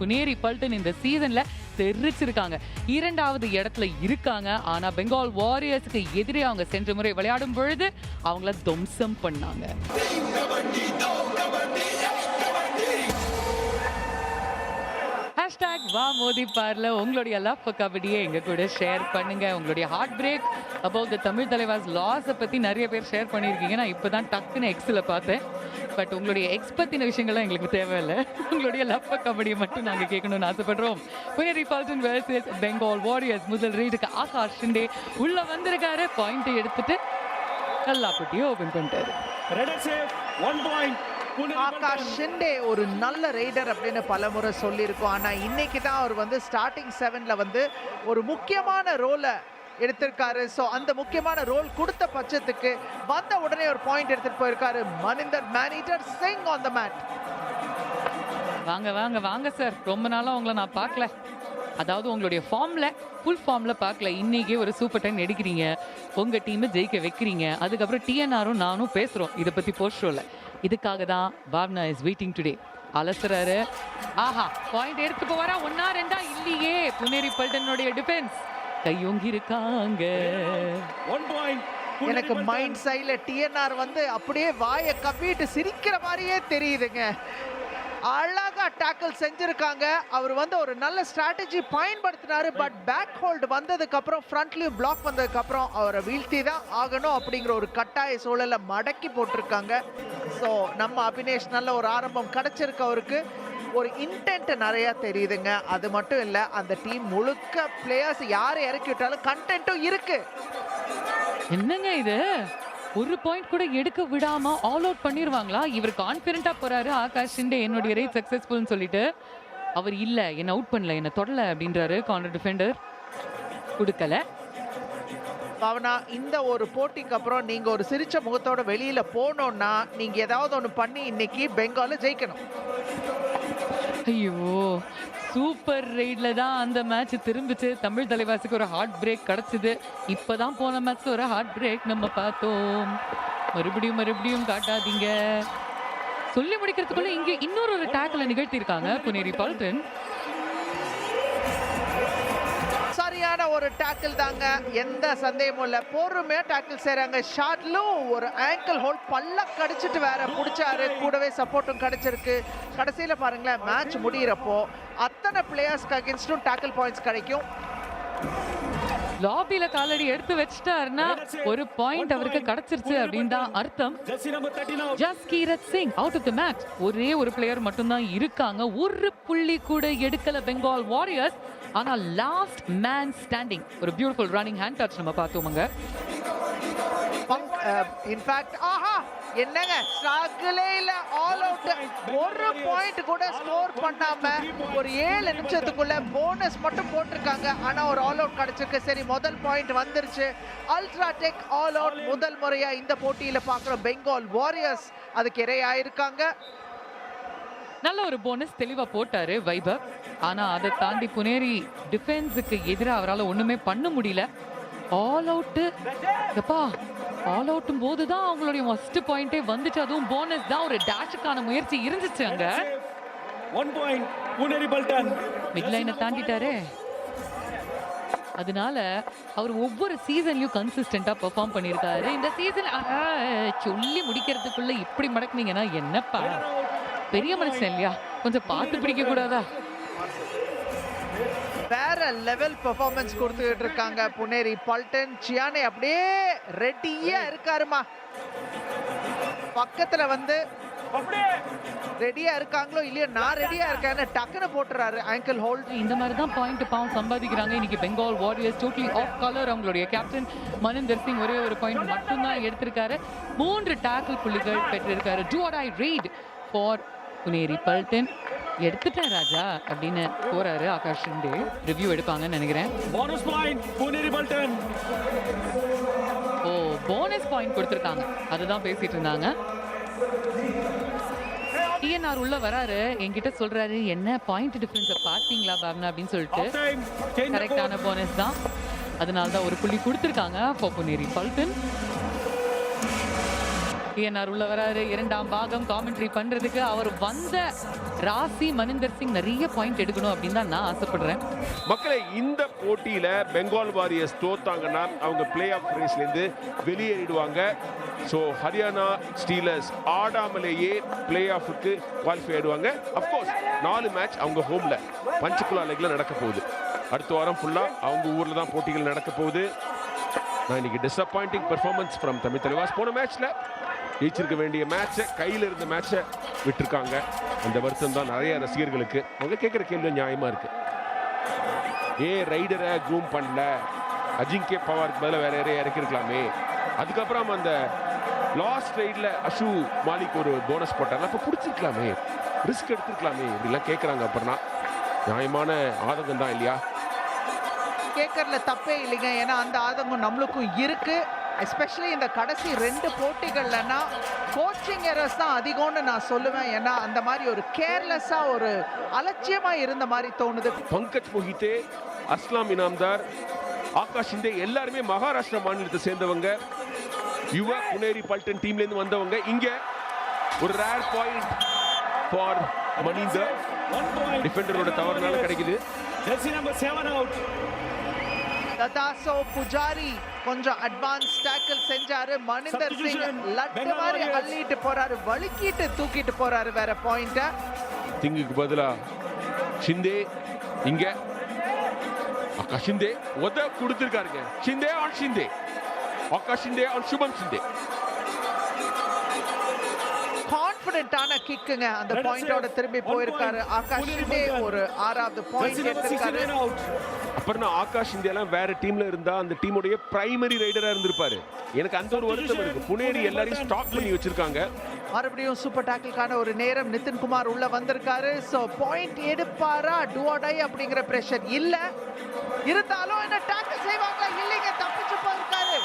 புனேரி பல்டன் இந்த சீசன்ல தெரிச்சிருக்காங்க. இரண்டாவது இடத்துல இருக்காங்க. ஆனா பெங்கால் வாரியர்ஸுக்கு எதிரே அவங்க சென்ற முறை விளையாடும் பொழுது அவங்கள துவம்சம் பண்ணாங்க. ஹேஷ்டாக் வா மோதி பார்ல. உங்களுடைய லவ் கபடியை எங்க கூட ஷேர் பண்ணுங்க. உங்களுடைய heartbreak about the Tamil Thalaivas லாஸை பத்தி நிறைய பேர் ஷேர் பண்ணியிருக்கீங்க. நான் இப்போதான் டக்குன்னு எக்ஸில் பார்த்தேன். பட் உங்களுடைய எக்ஸ் பத்தின விஷயங்கள்லாம் எங்களுக்கு தேவையில்லை. உங்களுடைய லவ் கபடியை மட்டும் நாங்க கேட்கணும்னு ஆசைப்படுறோம். புனேரி பால்டன் வேர்சஸ் பெங்கால் வாரியர்ஸ் முதல் ரீடுக்கு ஆகாஷ் ஷிண்டே உள்ள வந்திருக்காரு. பாயிண்ட் எடுத்துட்டு எல்லா புட்டியும் ஓபன் பண்ணிட்டாரு ஆகாஷ் ஷிண்டே ஒரு நல்ல ரைடர் அப்படின்னு பலமுறை சொல்லியிருக்கோம். ஆனா இன்னைக்கு தான் அவர் வந்து ஸ்டார்டிங் செவன்ல வந்து ஒரு முக்கியமான ரோலை எடுத்திருக்காரு. ஸோ அந்த முக்கியமான ரோல் கொடுத்த பட்சத்துக்கு வந்த உடனே ஒரு பாயிண்ட் எடுத்துட்டு போயிருக்காரு Maninder manager Singh on the mat வாங்க வாங்க வாங்க சார் ரொம்ப நாளா உங்களை நான் பார்க்கல. அதாவது உங்களுடைய ஃபார்ம்ல ஃபுல் ஃபார்ம்ல பார்க்கல. இன்னைக்கே ஒரு சூப்பர் டைம் எடுக்கிறீங்க. உங்க டீமை ஜெயிக்க வைக்கிறீங்க. அதுக்கப்புறம் டிஎன்ஆரும் நானும் பேசுறோம். இதை பத்தி போஸ்ட் ஷோவில் இதுக்காக தான் பாவ்னா இஸ் வெயிட்டிங் டுடே அலசுறாரு. ஆஹா பாயிண்ட் எடுத்து போவாரா ஒன்னா ரெண்டா? இல்லையே. புனேரி பல்டனுடைய டிஃபென்ஸ் கையோங்கி இருக்காங்க எனக்கு. மைண்ட் சைடில் டிஎன்ஆர் வந்து அப்படியே வாயை கப்பிட்டு சிரிக்கிற மாதிரியே தெரியுதுங்க. அழகா டேக்கிள் செஞ்சிருக்காங்க. அவர் வந்து ஒரு நல்ல ஸ்ட்ராட்டஜி பயன்படுத்தினாரு. பட் பேக் ஹோல்டு வந்ததுக்கு அப்புறம் ஃப்ரண்ட்லயும் பிளாக் வந்ததுக்கு அப்புறம் அவரை வீழ்த்தி தான் ஆகணும் அப்படிங்கிற ஒரு கட்டாய சூழலை மடக்கி போட்டிருக்காங்க. ஸோ நம்ம அபினேஷ் நல்ல ஒரு ஆரம்பம் கிடைச்சிருக்கு அவருக்கு. ஒரு இன்டென்ட் நிறைய தெரியுதுங்க. அது மட்டும் இல்லை அந்த டீம் முழுக்க பிளேயர்ஸ் யாரை இறக்கி விட்டாலும் கண்டென்ட்டும் இருக்கு. என்னங்க இது? ஒரு பாயிண்ட் கூட எடுக்க விடாம ஆல் அவுட் பண்ணிருவாங்களா? இவர் கான்பிடண்டா போறாரு ஆகாஷ் ஷிண்டே என்னுடைய ரேட் சக்சஸ்ஃபுல்னு சொல்லிட்டு. அவர் இல்ல என்ன அவுட் பண்ணல என்ன தொடல அப்படின்றாரு கார்னர் டிஃபெண்டர் கொடுக்கல. பவனா இந்த ஒரு போட்டிக்கு அப்புறம் நீங்க ஒரு சிரிச்ச முகத்தோட வெளியில போனோம்னா நீங்க ஏதாவது ஒன்று பண்ணி இன்னைக்கு பெங்கால ஜெயிக்கணும். ஐயோ சூப்பர் ரைடில் தான் அந்த மேட்ச் திரும்பிச்சு தமிழ் தலைவாசிக்கு ஒரு ஹார்ட் பிரேக் கிடைச்சிது. இப்போ தான் போன மேட்ச் ஒரு ஹார்ட் பிரேக் நம்ம பார்த்தோம். மறுபடியும் மறுபடியும் காட்டாதீங்க. சொல்லி முடிக்கிறதுக்குள்ள இங்கே இன்னொரு ஒரு டேக்கில் நிகழ்த்தியிருக்காங்க புனேரி பால்டன் சரியான ஒரு டேக்கிள் தாங்க. எந்த சந்தேகமும் இல்லை. பொறுமையா டேக்கிள் செய்கிறாங்க ஷாட்லும் ஒரு ஆங்கிள் ஹோல் பல்ல கடிச்சிட்டு வேற பிடிச்சாரு. கூடவே சப்போர்ட்டும் கிடைச்சிருக்கு. கடைசியில பாருங்களேன் மேட்ச் முடியிறப்போ அத்தனை பிளேயர்ஸ்க்கு அகேன்ஸ்டும் டேக்கிள் பாயிண்ட்ஸ் கிடைக்கும். லாபில காலடி எடுத்து வச்சிட்டாருன்னா ஒரு பாயிண்ட் அவருக்கு கிடைச்சிருச்சு அப்படின்னு தான் அர்த்தம். Jersey number 13 out. Jaskirat Singh out of the match ஒரே ஒரு பிளேயர் மட்டும்தான் இருக்காங்க. ஒரு புள்ளி கூட எடுக்கல பெங்கால் வாரியர்ஸ் ஆனா லாஸ்ட் மேன் ஸ்டாண்டிங் ஒரு பியூட்டிஃபுல் ரன்னிங் ஹேண்ட் டச் நம்ம பார்த்தோமுங்க. இன்ஃபேக்ட் ஆஹா! என்னங்க? ஸ்ட்ரகிளே இல்ல ஆல் அவுட் ஒரு பாயிண்ட் கூட ஸ்கோர் பண்ணாம ஒரு ஏழு நிமிஷத்துக்குள்ள போனஸ் மட்டும் போட்டிருக்காங்க. ஆனா ஒரு ஆல் அவுட் கிடைச்சிருக்கு. சரி முதல் பாயிண்ட் வந்துருச்சு. அல்ட்ரா டெக் ஆல் அவுட் முதல் முறையா இந்த போட்டியில பாக்குறோம் பெங்கால் வாரியர்ஸ் அதுக்கு இரையாயிருக்காங்க. நல்ல ஒரு போனஸ் தெளிவா போட்டாரு வைபவ். ஆனா அதை தாண்டி புனேரி டிஃபென்ஸுக்கு எதிராக அவரால் ஒண்ணுமே பண்ண முடியல. ஆல் அவுட்டு எப்பா ஃபால் அவுட்டும் போது தான் அவங்களுடைய ஃபர்ஸ்ட் பாயிண்டே வந்துச்சு. அதுவும் போனஸ் தான். ஒரு டேஷுக்கான முயற்சி இருந்துச்சு அங்க. ஒன் பாயிண்ட் முன்னேறி பல்டன் மிட் லைனை தாண்டிட்டாரே. அதனால அவர் ஒவ்வொரு சீசன்லயும் கன்சிஸ்டண்டா பெர்ஃபார்ம் பண்ணியிருக்காரு. இந்த சீசன் சொல்லி முடிக்கிறதுக்குள்ள இப்படி மடக்குனீங்கன்னா என்னப்பா? பெரிய மனுஷன் இல்லையா? கொஞ்சம் பார்த்து பிடிக்க கூடாதா வேற லெவல் பெர்ஃபார்மன்ஸ் கொடுத்துக்கிட்டு இருக்காங்க. புனேரி பல்டன் சியானே அப்படியே ரெடியா இருக்காருமா. பக்கத்துல வந்து ரெடியா இருக்காங்களோ இல்லையோ நான் ரெடியா இருக்கேன்னு டக்குன்னு போட்டுறாரு ஆங்கிள் ஹோல்ட் இந்த மாதிரி தான் பாயிண்ட் பாவம் சம்பாதிக்கிறாங்க. இன்னைக்கு Bengal warriors totally off colour அவங்களுடைய கேப்டன் மனிந்தர் சிங் ஒரே ஒரு பாயிண்ட் மட்டும்தான் எடுத்திருக்காரு. மூன்று டேக்கிள் புள்ளிகள் பெற்றிருக்காரு. Do or die raid for Puneri Paltan? எடுத்துட்டேன் ராஜா அப்படின்னு போறாரு ஆகாஷ் ஷிண்டே ரிவ்யூ எடுப்பாங்கன்னு நினைக்கிறேன். Point. Pune Pulton. ஓ போனஸ் பாயிண்ட் கொடுத்துருக்காங்க. அதுதான் பேசிட்டு இருந்தாங்க. டிஎன்ஆர் உள்ள வராரு. என்கிட்ட சொல்றாரு என்ன பாயிண்ட் டிஃபரன்ஸை பார்த்தீங்களா பாவனா அப்படின்னு சொல்லிட்டு. கரெக்டான. போனஸ் தான். அதனால தான் ஒரு புள்ளி கொடுத்துருக்காங்க. ஃபார் புனேரி பல்டன் டிஎன்ஆர் உள்ள வராரு. இரண்டாம் பாகம் காமெண்ட்ரி பண்றதுக்கு அவர் வந்த ராசி மனிந்தர் சிங் நிறைய பாயிண்ட் எடுக்கணும் அப்படின்னு தான் நான் ஆசைப்படுறேன். மக்களை இந்த போட்டியில பெங்கால் வாரியர்ஸ் தோத்தாங்கன்னா அவங்க பிளே ஆஃப் ரேஸ்லேருந்து வெளியேறிடுவாங்க. ஸோ ஹரியானா ஸ்டீலர்ஸ் ஆடாமலேயே பிளே ஆஃபுக்கு குவாலிஃபை ஆயிடுவாங்க. அஃப்கோர்ஸ் நாலு மேட்ச் அவங்க ஹோம்ல பஞ்சுக்குலா லெக்ல நடக்க போகுது. அடுத்த வாரம் ஃபுல்லா அவங்க ஊர்ல தான் போட்டிகள் நடக்க போகுது. நான் இன்னைக்கு disappointing performance from Tamil Thalaivas. போன மேட்ச்ல ஜெயிச்சிருக்க வேண்டிய மேட்சை கையில் இருந்த மேட்சை விட்டுருக்காங்க. அந்த வருத்தம் தான் நிறைய ரசிகர்களுக்கு. அவங்க கேட்குற கேள்வி நியாயமாக இருக்கு. ஏன் ரைடரை க்ரூம் பண்ணல. அஜிங்கே பவாருக்கு பதிலாக வேற யாரையும் இறக்கிருக்கலாமே. அதுக்கப்புறம் அந்த லாஸ்ட் ரைடில் அஷு மாலிக் ஒரு போனஸ் போட்டார்ல. அப்போ பிடிச்சிருக்கலாமே. ரிஸ்க் எடுத்துருக்கலாமே இப்படிலாம் கேட்குறாங்க அப்புறம்னா. நியாயமான ஆதங்கம் தான் இல்லையா? கேட்கறதுல தப்பே இல்லைங்க. ஏன்னா அந்த ஆதங்கம் நம்மளுக்கும் இருக்குது எஸ்பெஷலி இந்த கடைசி ரெண்டு போட்டிகள்லனா கோச்சிங் எரர்ஸ் தான் அதிகம்னு நான் சொல்லுவேன். ஏன்னா அந்த மாதிரி ஒரு கேர்லெஸ்ஸா ஒரு அலட்சியமா இருந்த மாதிரி தோணுது. பங்கஜ் மொஹித்தே அஸ்லாம் இனாம்தார் ஆகாஷ் இந்தே எல்லாருமே மகாராஷ்டிரா மாநிலத்தை சேர்ந்தவங்க. யுவ புனேரி பல்டன் டீம்ல இருந்து வந்தவங்க. இங்க ஒரு ரேர் பாயிண்ட் ஃபார் மணிந்தர். டிஃபெண்டரோட தவறுனால கிடைக்குது. Jersey number seven out. ததாசோ Pujari கொஞ்சம் அட்வான்ஸ் டேக்கிள் செஞ்சாரு. மனிந்தர் சிங். லட்டு மாதிரி. அள்ளிட்டு போறாரு. வழுக்கிட்டு தூக்கிட்டு போறாரு வேற பாயிண்ட திங்குக்கு பதிலா ஷிந்தே இங்க. அக்கா ஷிந்தே உத கொடுத்திருக்காருங்க. ஷிந்தே ஆன் ஷிந்தே அக்கா ஷிந்தே ஆன் சுபம் ஷிந்தே கான்பிடென்ட்டான கிக்குங்க அந்த பாயிண்டோட திரும்பி போயிருக்காரு. ஆகாஷ் ஷிண்டே. ஒரு ஆறாவது பாயிண்ட் number எடுத்திருக்காரு. 69 out. அப்புறம் நான் ஆகாஷ் இந்தியாலாம் வேற டீம்ல இருந்தா அந்த டீமுடைய பிரைமரி ரைடரா இருந்திருப்பாரு. எனக்கு அந்த ஒரு வருத்தம் இருக்கு. புனேரி எல்லாரையும் ஸ்டாக் பண்ணி வச்சிருக்காங்க. மறுபடியும் சூப்பர் டேக்கிள்கான ஒரு நேரம் நிதின் குமார் உள்ள வந்திருக்காரு. சோ பாயிண்ட் எடுப்பாரா? டூ டை அப்படிங்கிற பிரஷர் இல்ல. இருந்தாலும் என்ன டேக்கிள் செய்வாங்களா? இல்லைங்க தப்பிச்சு போயிருக்காரு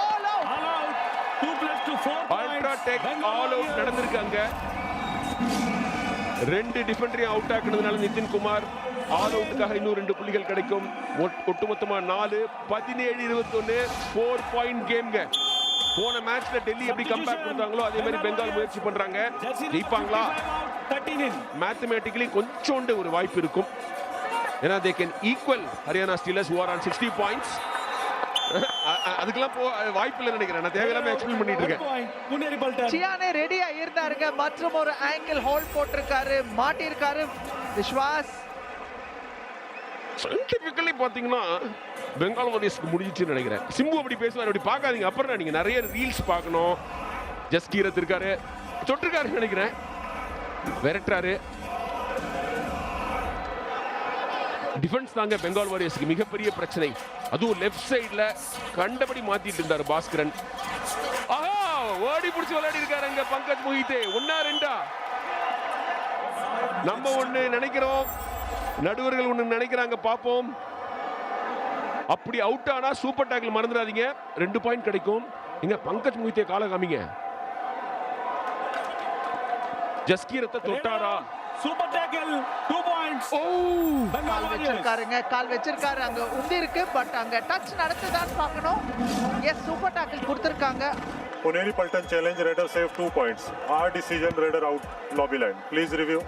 all out All out. Two plus two, four ultra. Tech all out. நடந்திருக்காங்க ரெண்டு டிஃபெண்டரையும் அவுட் ஆக்குனதுனால நிதின் குமார் ஆல் அவுட்டுக்காக இன்னும் ரெண்டு புள்ளிகள் கிடைக்கும் ஒட்- ஒட்டுமொத்தமா நாலு பதினேழு இருபத்தொன்னு ஃபோர் பாயிண்ட் கேம்ங்க போன மேட்ச்ல டெல்லி எப்படி கம்பேக் கொடுத்தாங்களோ அதே மாதிரி பெங்கால் முயற்சி பண்றாங்க ஜெயிப்பாங்களா 55 out. 13 in. மேத்தமேட்டிக்கலி கொஞ்சோண்டு ஒரு வாய்ப்பு இருக்கும் ஏன்னா they can equal Haryana steelers over on sixty points அதுக்கெல்லாம் போ வாய்ப்பு இல்லைன்னு நினைக்கிறேன். நான் தேவையில்லாம எக்ஸ்பிளைன் பண்ணிட்டு இருக்கேன். சியானே ரெடியா இருந்தாருங்க மற்றும் ஒரு ஆங்கிள் ஹோல்ட் போட்டிருக்காரு. மாட்டிருக்காரு விஸ்வாஸ். சயின்டிபிக்கலி பார்த்தீங்கன்னா பெங்கால் வாரியர்ஸ்க்கு முடிஞ்சிச்சுன்னு நினைக்கிறேன். சிம்பு அப்படி பேசுவார். அப்படி பார்க்காதீங்க. அப்புறம் நீங்க நிறைய ரீல்ஸ் பார்க்கணும். ஜஸ்கீரத் இருக்காரு. தொட்டிருக்காருன்னு நினைக்கிறேன். விரட்டுறாரு. டிஃபென்ஸ் தாங்க பெங்கால் வாரியர்ஸ்க்கு மிகப்பெரிய பிரச்சனை. அதுவும் லெஃப்ட் சைடில் கண்டபடி மாத்திட்டு இருந்தார் பாஸ்கரன். ஆஹா ஓடி பிடிச்சி விளையாடி இருக்காரு அங்க பங்கஜ் மொஹித்தே ஒன்னா ரெண்டா? நம்ம ஒண்ணு நினைக்கிறோம். நடுவர்கள் ஒண்ணு நினைக்கிறாங்க பார்ப்போம். அப்படி அவுட் ஆனா சூப்பர் டேக்கிள் மறந்துடாதீங்க. ரெண்டு பாயிண்ட் கிடைக்கும். எங்க பங்கஜ் மொஹித்தே கால காமிங்க. ஜஸ்கீரத்தை தொட்டாரா? Super tackle. Bengal கால். வச்சிருக்காருங்க கால் வச்சிருக்காரு அங்க உந்தி இருக்கு பட் அங்க டச் நடத்துதான்னு பார்க்கணும் எஸ் சூப்பர் டேக்கிள் கொடுத்திருக்காங்க Puneri Paltan challenge Raider save two points. Our decision Raider out lobby line. Please review.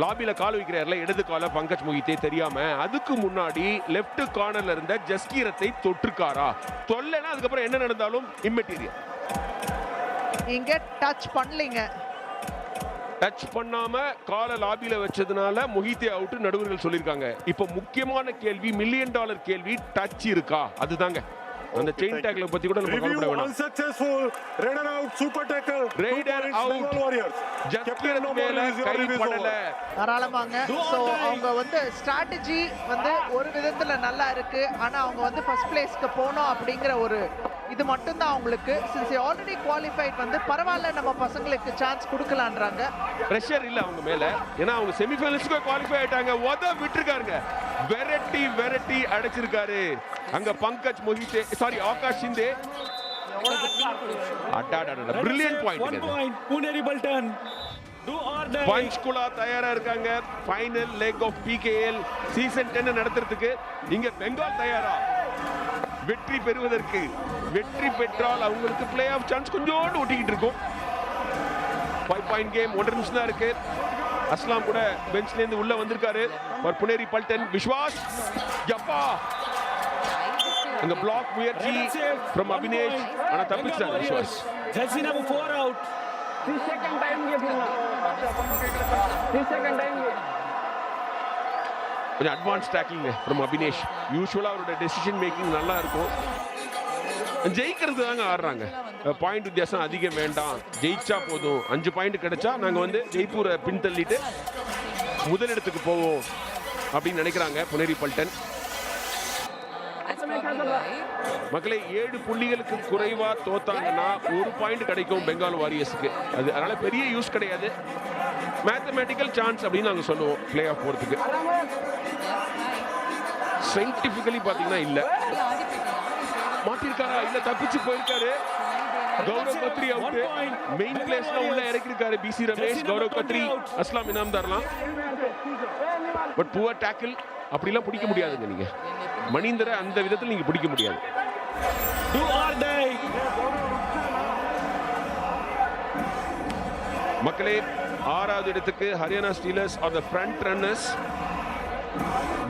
லாபில கால் வைக்கிறார்ல இடது கால பங்கஜ் மொஹித்தே தெரியாம அதுக்கு முன்னாடி லெஃப்ட் கார்னர்ல இருந்த ஜஸ்கீரத்தை தொற்றுக்காரா தொல்லைனா அதுக்கப்புறம் என்ன நடந்தாலும் இம்மெட்டீரியல் இங்க டச் பண்ணலைங்க டச் பண்ணாம காலை லாபில வச்சதுனால மொஹித்தே அவுட் நடுவர்கள் சொல்லியிருக்காங்க இப்போ முக்கியமான கேள்வி மில்லியன் டாலர் கேள்வி டச் இருக்கா அதுதாங்க அந்த செயின் டேக்ல பத்தி கூட நம்ம கவலைப்பட வேணாம் tackle. Two Raider points, out. Bengal Warriors. Captain ஜஸ்கீரத் மேல கை படல. தாராளமாங்க die. அவங்க வந்து ஸ்ட்ராட்டஜி வந்து ஒரு விதத்துல நல்லா இருக்கு ஆனா அவங்க வந்து ஃபர்ஸ்ட் பிளேஸ்க்கு போகணும் அப்படிங்கிற ஒரு இது மட்டும்தான் அவங்களுக்கு. சின்ஸ் ஆல்ரெடி குவாலிஃபைட் வந்து பரவாயில்ல நம்ம பசங்களுக்கு சான்ஸ் கொடுக்கலான்றாங்க. பிரஷர் இல்ல அவங்க மேல. ஏன்னா அவங்க செமிஃபைனல்ஸ்க்கு குவாலிஃபை ஆயிட்டாங்க. உத விட்டுருக்காருங்க. வெரைட்டி வெரைட்டி அடைச்சிருக்காரு. அங்க Pankaj Mohite sorry Akash Shinde. Brilliant point point. Puneri Baltan. Do or die. Panchkula தயாரா இருக்காங்க. Final leg of PKL season 10 நடத்துறதுக்கு. இங்க பெங்கால் தயாரா? வெற்றி பெறுவதற்கு வெற்றி பெற்றால் அவங்களுக்கு பிளே ஆஃப் சான்ஸ் கொஞ்சோண்டு ஒட்டிக்கிட்டு இருக்கும். ஃபைவ் பாயிண்ட் கேம் ஒன்றரை நிமிஷம் தான் இருக்கு. அஸ்லாம் கூட பெஞ்ச்லேருந்து உள்ள வந்திருக்காரு. ஒரு புனேரி பல்டன் விஸ்வாஸ் யப்பா அங்க பிளாக் முயற்சி ஃப்ரம் அபினேஷ் ஆனா தப்பிச்சார் Vishwas Jersey number four out. கொஞ்சம் அட்வான்ஸ் டேக்கிங் ஃப்ரம் அபினேஷ் யூஸ்வலாக அவரோட டெசிஷன் மேக்கிங் நல்லா இருக்கும். ஜெயிக்கிறது தாங்க ஆடுறாங்க பாயிண்ட் வித்தியாசம் அதிகம் வேண்டாம். ஜெயிச்சா போதும். அஞ்சு பாயிண்ட் கிடைச்சா நாங்கள் வந்து ஜெய்ப்பூரை பின்தள்ளிட்டு முதலிடத்துக்கு போவோம் அப்படின்னு நினைக்கிறாங்க புனேரி பல்டன். மக்களே ஏழு புள்ளிகளுக்கு குறைவா தோத்தாங்கன்னா ஒரு பாயிண்ட் கிடைக்கும் பெங்கால் வாரியர்ஸ்க்கு. அது அதனால பெரிய யூஸ் கிடையாது. மேத்தமேட்டிக்கல் சான்ஸ் அப்படின்னு நாங்கள் சொல்லுவோம் பிளே ஆஃப் போகிறதுக்கு சயின்டிஃபிக்கலி பார்த்தீங்கன்னா இல்லை. மாட்டிருக்காரா? இல்ல தப்பிச்சு போயிருக்காரு. கௌரவ் கத்ரி அவுட் மெயின் பிளேஸ்ல உள்ள இறக்கிருக்காரு பிசி ரமேஷ் கௌரவ் கத்ரி அஸ்லாம் இனாம்தார்லாம் பட் புவர் டேக்கிள் அப்படிலாம் பிடிக்க முடியாதுங்க நீங்க. மணிந்தரை அந்த விதத்தில் நீங்க பிடிக்க முடியாது. Do or die. மக்களே ஆறாவது இடத்துக்கு Haryana steelers are the front runners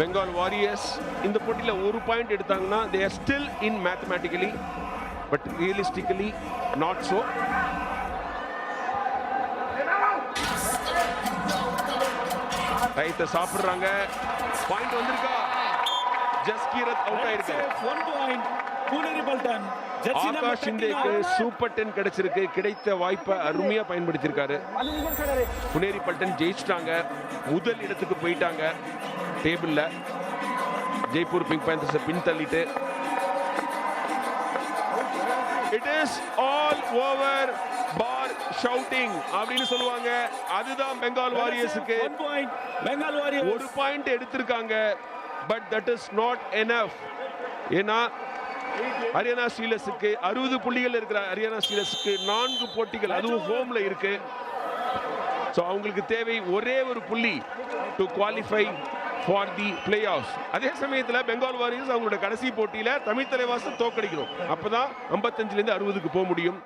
Bengal warriors இந்த போட்டியில் ஒரு பாயிண்ட் எடுத்தாங்கன்னா they are still in mathematically but realistically not so ரைத்தை சாப்பிடுறாங்க. பாயிண்ட் வந்திருக்கா? ஜஸ்கீரத் அவுட் ஆயிருக்காரு Safe, one ஆகாஷ் ஷிந்தேக்கு 39. சூப்பர் டென் கிடைச்சிருக்கு. கிடைத்த வாய்ப்பை அருமையா பயன்படுத்தியிருக்காரு. புனேரி பல்டன் ஜெயிச்சிட்டாங்க. முதல் இடத்துக்கு போயிட்டாங்க. டேபிள்ல ஜெய்ப்பூர் பிங்க் பேந்தர்ஸை பின் தள்ளிட்டு. It is all over bar shouting அப்படின்னு சொல்லுவாங்க. அதுதான் பெங்கால் வாரியர்ஸுக்கு. Bengal Warriors. ஒரு பாயிண்ட் எடுத்திருக்காங்க. But that is not enough ஏன்னா ஹரியானா ஸ்டீலர்ஸுக்கு அறுபது புள்ளிகள் இருக்கிற ஹரியானா ஸ்டீலர்ஸுக்கு நான்கு போட்டிகள் அதுவும் ஹோம்ல இருக்கு. ஸோ அவங்களுக்கு தேவை ஒரே ஒரு புள்ளி to qualify for the play off அதே சமயத்தில் பெங்கால் வாரியர்ஸ் அவங்களோட கடைசி போட்டியில் தமிழ் தலைவாசம் தோக்கடிக்கணும் அப்போ தான் ஐம்பத்தஞ்சிலேருந்து அறுபதுக்கு போக முடியும்.